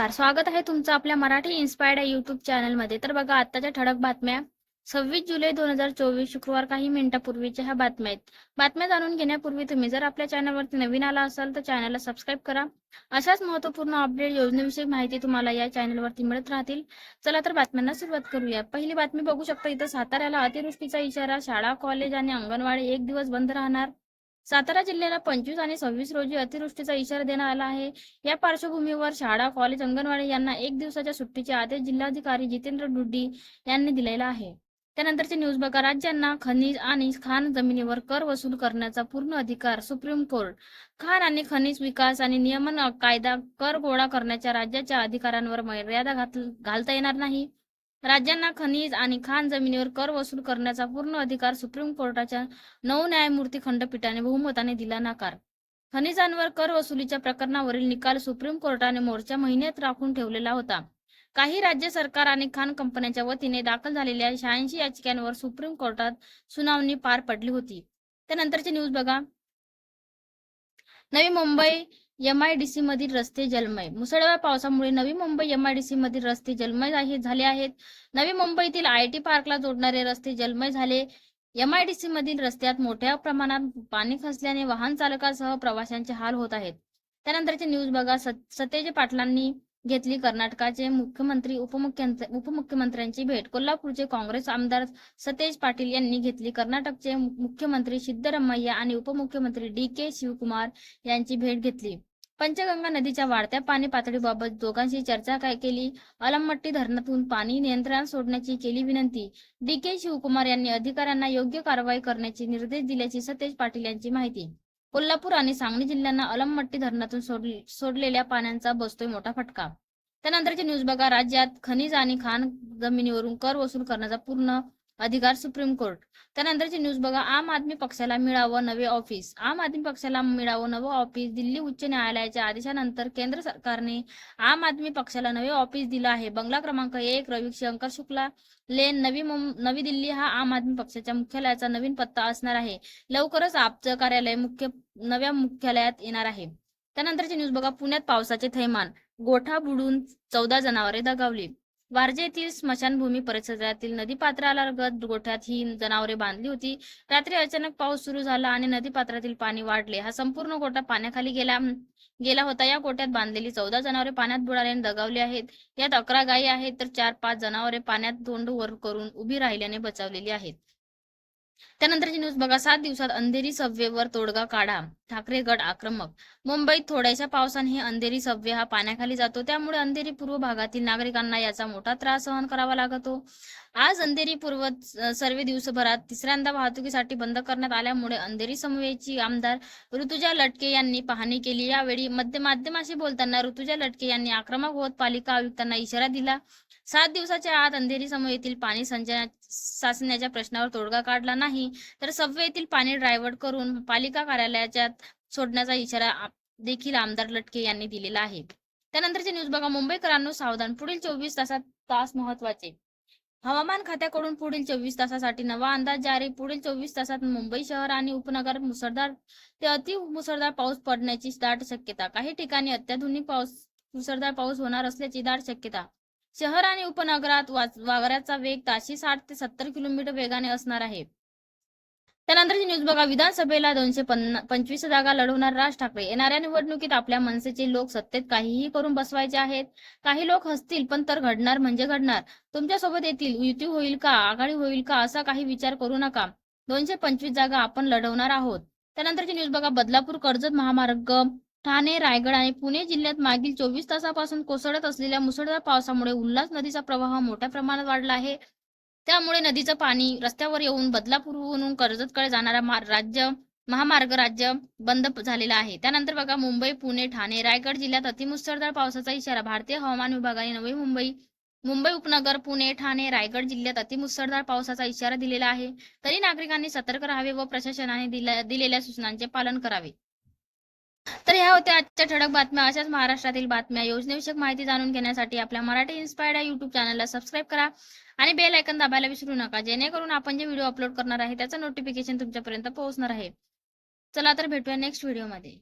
नमस्कार. स्वागत आहे तुमचं आपल्या मराठी इन्स्पायर्ड युट्यूब चॅनलमध्ये तर बघा आताच्या ठळक बातम्या. सव्वीस जुलै दोन हजार चोवीस शुक्रवार काही मिनिटापूर्वीच्या ह्या बातम्या आहेत. बातम्या जाणून घेण्यापूर्वी तुम्ही जर आपल्या चॅनलवरती नवीन आला असाल तर चॅनलला सबस्क्राईब करा. अशाच महत्त्वपूर्ण अपडेट योजनेविषयी माहिती तुम्हाला या चॅनलवरती मिळत राहतील. चला तर बातम्यांना सुरुवात करूया. पहिली बातमी बघू शकता इथं साताऱ्याला अतिवृष्टीचा इशारा शाळा कॉलेज आणि अंगणवाडी एक दिवस बंद राहणार. सातारा जिल्ह्याला पंचवीस आणि सव्वीस रोजी अतिवृष्टीचा इशारा देण्यात आला आहे. या पार्श्वभूमीवर शाळा कॉलेज अंगणवाडी यांना एक दिवसाच्या सुट्टीचे आदेश जिल्हाधिकारी जितेंद्र डुड्डी यांनी दिलेला आहे. त्यानंतरचे न्यूज बघा. राज्यांना खनिज आणि खाण जमिनीवर कर वसूल करण्याचा पूर्ण अधिकार सुप्रीम कोर्ट. खाण आणि खनिज विकास आणि नियमन कायदा कर गोळा करण्याच्या राज्याच्या अधिकारांवर मर्यादा घालता येणार नाही. राज्यांना खनिज आणि खाण जमिनीवर कर वसूल करण्याचा पूर्ण अधिकार सुप्रीम कोर्टाच्या नऊ न्यायमूर्ती खंडपीठाने बहुमताने दिला नाकार. खनिजांवर कर वसुलीच्या प्रकरणावरील निकाल सुप्रीम कोर्टाने मोर्चा महिन्यात राखून ठेवलेला होता. काही राज्य सरकार आणि खाण कंपन्यांच्या वतीने दाखल झालेल्या शहाऐंशी याचिकांवर सुप्रीम कोर्टात सुनावणी पार पडली होती. त्यानंतरची न्यूज बघा. नवी मुंबई एमआयडीसी मधील रस्ते जलमय. मुसळधार पावसामुळे नवी मुंबई एमआयडीसी मधील रस्ते जलमय झाले आहेत. नवी मुंबईतील आयटी पार्कला जोडणारे रस्ते जलमय झाले. एमआयडीसी मधील रस्त्यात मोठ्या प्रमाणात पाणी खचल्याने वाहन चालकासह प्रवाशांचे हाल होत आहेत. त्यानंतरची न्यूज बघा. सतेज पाटलांनी घेतली कर्नाटकाचे मुख्यमंत्री उपमुख्यमंत्री उपमुख्यमंत्र्यांची भेट. कोल्हापूरचे काँग्रेस आमदार सतेज पाटील यांनी घेतली कर्नाटकचे मुख्यमंत्री सिद्धरमैया आणि उपमुख्यमंत्री डी के शिवकुमार यांची भेट घेतली. पंचगंगा नदीच्या वाढत्या पाणी पातळीबाबत दोघांशी चर्चा काय केली? अलमट्टी धरणातून पाणी नियंत्रणात सोडण्याची केली विनंती. डी के शिवकुमार यांनी अधिकाऱ्यांना योग्य कारवाई करण्याचे निर्देश दिल्याची सतेज पाटील यांची माहिती. कोल्हापूर आणि सांगली जिल्ह्यांना अलमट्टी धरणातून सोड- सोडलेल्या पाण्याचा बसतोय मोठा फटका. त्यानंतरची न्यूज बघा. राज्यात खनिज आणि खाण जमिनीवरून कर वसूल करण्याचा पूर्ण अधिकार सुप्रीम कोर्ट. त्यानंतरची न्यूज बघा. आम आदमी पक्षाला मिळावं नवे ऑफिस आम आदमी पक्षाला मिळावं नवं ऑफिस दिल्ली उच्च न्यायालयाच्या आदेशानंतर केंद्र सरकारने आम आदमी पक्षाला नवे ऑफिस दिलं आहे. बंगला क्रमांक एक रवी शंकर शुक्ला लेन नवी नवी दिल्ली हा आम आदमी पक्षाच्या मुख्यालयाचा नवीन पत्ता असणार आहे. लवकरच आपचं कार्यालय मुख्य नव्या मुख्यालयात येणार आहे. त्यानंतरची न्यूज बघा. पुण्यात पावसाचे थैमान. गोठा बुडून चौदा जनावरे दगावली. वारजे येथील स्मशानभूमी परिसरातील नदीपात्राला गत गोठ्यात ही जनावरे बांधली होती. रात्री अचानक पाऊस सुरू झाला आणि नदीपात्रातील पाणी वाढले. हा संपूर्ण गोठा पाण्याखाली गेला गेला होता. या गोठ्यात बांधलेली चौदा जनावरे पाण्यात बुडाल्याने दगावली आहेत. यात अकरा गायी आहेत तर चार पाच जनावरे पाण्यात तोंड वर करून उभी राहिल्याने बचावलेली आहेत. त्यानंतरची न्यूज बघा. सात दिवसात अंधेरी सबवेवर तोडगा काढा. ठाकरे गट आक्रमक. मुंबईत थोड्याशा पावसाने हे अंधेरी सबवे हा पाण्याखाली जातो. त्यामुळे अंधेरी पूर्व भागातील नागरिकांना याचा मोठा त्रास सहन करावा लागतो. आज अंधेरी पूर्व सर्वे सर्व दिवसभरात तिसऱ्यांदा वाहतुकीसाठी बंद करण्यात आल्यामुळे अंधेरी समवेची आमदार ऋतुजा लटके यांनी पाहणी केली. यावेळी मध्य माध्यमाशी बोलताना ऋतुजा लटके यांनी आक्रमक होत पालिका आयुक्तांना इशारा दिला. सात दिवसाच्या आत अंधेरी समवेतील पाणी संचना साचण्याच्या प्रश्नावर तोडगा काढला नाही तर सव्वे येथील पाणी ड्रायव्हर करून पालिका कार्यालयाच्या सोडण्याचा इशारा देखील आमदार लटके यांनी दिलेला आहे. त्यानंतरचे न्यूज बघा. मुंबईकरांनो सावधान. पुढील चोवीस तासात तास महत्त्वाचे हवामान खात्याकडून पुढील चोवीस तासासाठी नवा अंदाज जारी. पुढील चोवीस तासात मुंबई शहर आणि उपनगर मुसळधार ते अति मुसळधार पाऊस पडण्याची दाट शक्यता. काही ठिकाणी अत्याधुनिक पाऊस मुसळधार पाऊस होणार असल्याची दाट शक्यता. शहर आणि उपनगरात वाच- वाऱ्याचा वेग ताशी साठ ते सत्तर किलोमीटर वेगाने असणार आहे. त्यानंतरची न्यूज बघा. विधानसभेला दोनशे पन्ना पंचवीस जागा लढवणार राज ठाकरे. येणाऱ्या निवडणुकीत आपल्या मनसेचे लोक सत्तेत काहीही करून बसवायचे आहेत. काही लोक हसतील पण तर घडणार म्हणजे घडणार. तुमच्यासोबत येतील. युती होईल का? आघाडी होईल का? असा काही विचार करू नका. दोनशे पंचवीस जागा आपण लढवणार आहोत. त्यानंतरची न्यूज बघा. बदलापूर कर्जत महामार्ग ठाणे रायगड आणि पुणे जिल्ह्यात मागील चोवीस तासापासून कोसळत असलेल्या मुसळधार पावसामुळे उल्हास नदीचा प्रवाह मोठ्या प्रमाणात वाढला आहे. त्यामुळे नदीचं पाणी रस्त्यावर येऊन बदलापूरहून कर्जतकडे जाणारा राज्य महामार्ग राज्य बंद झालेला आहे. त्यानंतर बघा मुंबई पुणे ठाणे रायगड जिल्ह्यात अतिमुसळधार पावसाचा इशारा. भारतीय हवामान विभागाने नवी मुंबई मुंबई उपनगर पुणे ठाणे रायगड जिल्ह्यात अतिमुसळधार पावसाचा इशारा दिलेला आहे. तरी नागरिकांनी सतर्क राहावे व प्रशासनाने दिलेल्या सूचनांचे पालन करावे. तर ह्या होत्या आजच्या ठळक बातम्या. अशाच महाराष्ट्रातील बातम्या. योजनेविषयक माहिती जाणून घेण्यासाठी आपल्या मराठी इन्स्पायर्ड या युट्यूब चॅनलला सबस्क्राईब करा आणि बेल आयकन दाबायला विसरू नका. जेणेकरून आपण जे व्हिडिओ अपलोड करणार आहे त्याचं नोटिफिकेशन तुमच्यापर्यंत पोहोचणार आहे. चला तर भेटूया नेक्स्ट व्हिडिओमध्ये